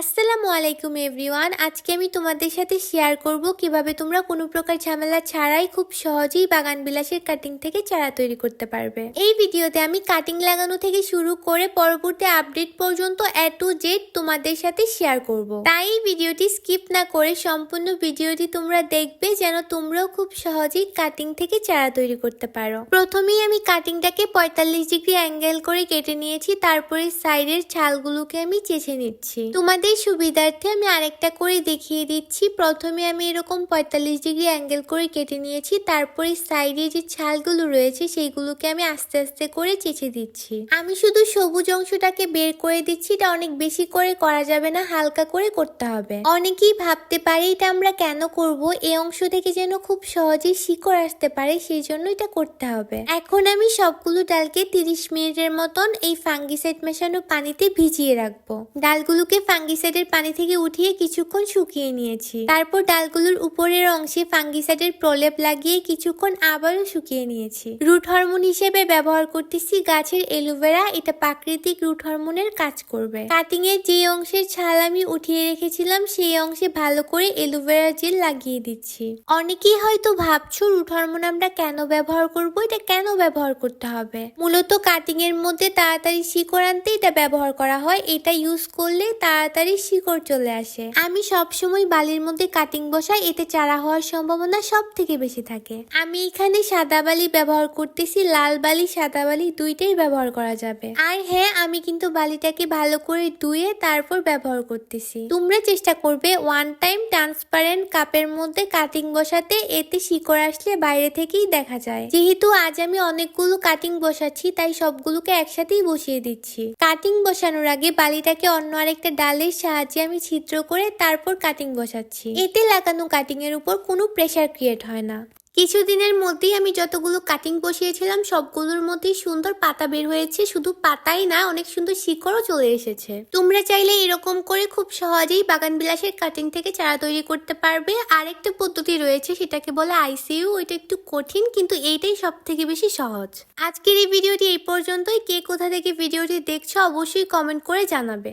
আসসালামু আলাইকুম, এভরিওয়ান। আজকে আমি তোমাদের সাথে শেয়ার করব কীভাবে তোমরা কোনো প্রকার ঝামেলা ছাড়াই খুব সহজেই বাগান বিলাসের কাটিং থেকে চারা তৈরি করতে পারবে। এই ভিডিওতে আমি কাটিং লাগানো থেকে শুরু করে পরবর্তী আপডেট পর্যন্ত এ টু জেড তোমাদের সাথে শেয়ার করব। তাই এই ভিডিওটি স্কিপ না করে সম্পূর্ণ ভিডিওটি তোমরা দেখবে যেন তোমরাও খুব সহজেই কাটিং থেকে চারা তৈরি করতে পারো। প্রথমেই আমি কাটিংটাকে পঁয়তাল্লিশ ডিগ্রি অ্যাঙ্গেল করে কেটে নিয়েছি, তারপরে সাইডের ছালগুলোকে আমি চেঁচে নিচ্ছি। তোমাদের সুবিধার্থে আমি আরেকটা করে দেখিয়ে দিচ্ছি। প্রথমে আমি এরকম পঁয়তাল্লিশ ডিগ্রি অ্যাঙ্গেল করে কেটে নিয়েছি। তারপরে সাইডে যে ছালগুলো রয়েছে সেইগুলোকে আমি আস্তে আস্তে করে চেঁচে দিচ্ছি। আমি শুধু সবুজ অংশটাকে বের করে দিচ্ছি। এটা অনেক বেশি করে করা যাবে না, হালকা করে করতে হবে। অনেকেই ভাবতে পারে, এটা আমরা কেন করব? এই অংশ থেকে যেন খুব সহজেই শিকড় আসতে পারে সেই জন্য এটা করতে হবে। এখন আমি সবগুলো ডালকে তিরিশ মিনিটের মতন এই ফাঙ্গিসাইড মেশানো পানিতে ভিজিয়ে রাখব। ডালগুলোকে ফাঙ্গিসাইডের পানি থেকে উঠিয়ে কিছুক্ষণ শুকিয়ে নিয়েছি। তারপর ডালগুলোর উপরের অংশে ফাঙ্গিসাইডের প্রলেপ লাগিয়ে কিছুক্ষণ আবারও শুকিয়ে নিয়েছি। রুট হরমোন হিসেবে ব্যবহার করতেছি গাছের এলোভেরা এটা প্রাকৃতিক রুট হরমোনের কাজ করবে। কাটিং এর যে অংশের ছাল আমি উঠিয়ে রেখেছিলাম, সেই অংশে ভালো করে এলোভেরা জেল লাগিয়ে দিচ্ছি। অনেকেই হয়তো ভাবছ, রুট হরমোন আমরা কেন ব্যবহার করব? এটা কেন ব্যবহার করতে হবে? মূলত কাটিং এর মধ্যে তাড়াতাড়ি শিকড় আনতে এটা ব্যবহার করা হয়। এটা ইউজ করলে তাড়াতাড়ি শিকড় চলে আসে। আমি সবসময় বালির মধ্যে কাটিং বসাই, এতে চারা হওয়ার সম্ভাবনা সব থেকে বেশি থাকে। আমি এখানে সাদা বালি ব্যবহার করতেছি, লাল বালি, সাদা বালি দুইটাই ব্যবহার করা যাবে। আর হ্যাঁ আমি কিন্তু বালিটাকে ভালো করে ধুয়ে তারপর ব্যবহার করতেছি। তোমরা চেষ্টা করবে ওয়ান টাইম ট্রান্সপারেন্ট কাপের মধ্যে কাটিং বসাতে, এতে শিকড় আসলে বাইরে থেকেই দেখা যায়। যেহেতু আজ আমি অনেকগুলো কাটিং বসাচ্ছি, তাই সবগুলোকে একসাথেই বসিয়ে দিচ্ছি। কাটিং বসানোর আগে বালিটাকে অন্য আরেকটা ডালের সাহায্যে আমি ছিদ্র করে তারপর কাটিং বসাচ্ছি। এতে লাগানো কাটিং এর উপর কোনো প্রেসার ক্রিয়েট হয় না। কিছুদিনের মধ্যেই আমি যতগুলো কাটিং বসিয়েছিলাম, সবগুলোর মধ্যেই সুন্দর পাতা বের হয়েছে। শুধু পাতাই না, অনেক সুন্দর শিকড়ও চলে এসেছে। তোমরা চাইলে এরকম করে খুব সহজেই বাগান বিলাসের কাটিং থেকে চারা তৈরি করতে পারবে। আরেকটা পদ্ধতি রয়েছে, সেটাকে বলে আইসিইউ ওইটা একটু কঠিন, কিন্তু এইটাই সব থেকে বেশি সহজ। আজকের এই ভিডিওটি এই পর্যন্তই। কে কোথা থেকে ভিডিওটি দেখছ, অবশ্যই কমেন্ট করে জানাবে।